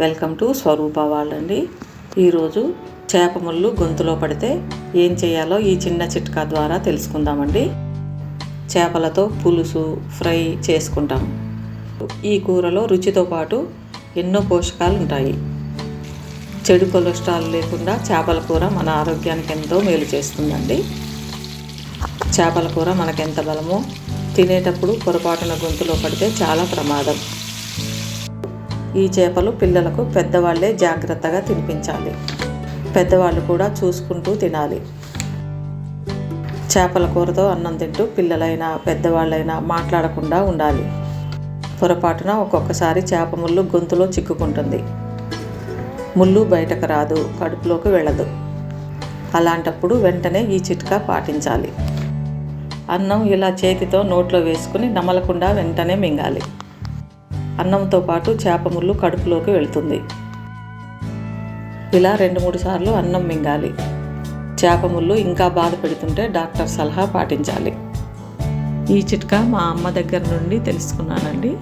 Welcome to స్వరూప వాళ్ళండి. ఈరోజు చేప ముళ్ళు గొంతులో పడితే ఏం చేయాలో ఈ చిన్న చిట్కా ద్వారా తెలుసుకుందామండి. చేపలతో పులుసు ఫ్రై చేసుకుంటాం. ఈ కూరలో రుచితో పాటు ఎన్నో పోషకాలు ఉంటాయి చెడు కొలెస్ట్రాల్ లేకుండా చేపల కూర మన ఆరోగ్యానికి ఎంతో మేలు చేస్తుందండి. చేపల కూర మనకెంత బలమో తినేటప్పుడు పొరపాటున గొంతులో పడితే చాలా ప్రమాదం. ఈ చేపలు పిల్లలకు పెద్దవాళ్ళే జాగ్రత్తగా తినిపించాలి. పెద్దవాళ్ళు కూడా చూసుకుంటూ తినాలి. చేపల కూరతో అన్నం తింటూ పిల్లలైనా పెద్దవాళ్ళైనా మాట్లాడకుండా ఉండాలి. పొరపాటున ఒక్కొక్కసారి చేప ముళ్ళు గొంతులో చిక్కుకుంటుంది. ముళ్ళు బయటకు రాదు కడుపులోకి వెళ్ళదు. అలాంటప్పుడు వెంటనే ఈ చిట్కా పాటించాలి. అన్నం ఇలా చేతితో నోట్లో వేసుకుని నమలకుండా వెంటనే మింగాలి. అన్నంతో పాటు చేప ముళ్ళు కడుపులోకి వెళ్తుంది. ఇలా రెండు మూడు సార్లు అన్నం మింగాలి. చేప ముళ్ళు ఇంకా బాధ పెడుతుంటే డాక్టర్ సలహా పాటించాలి. ఈ చిట్కా మా అమ్మ దగ్గర నుండి తెలుసుకున్నానండి.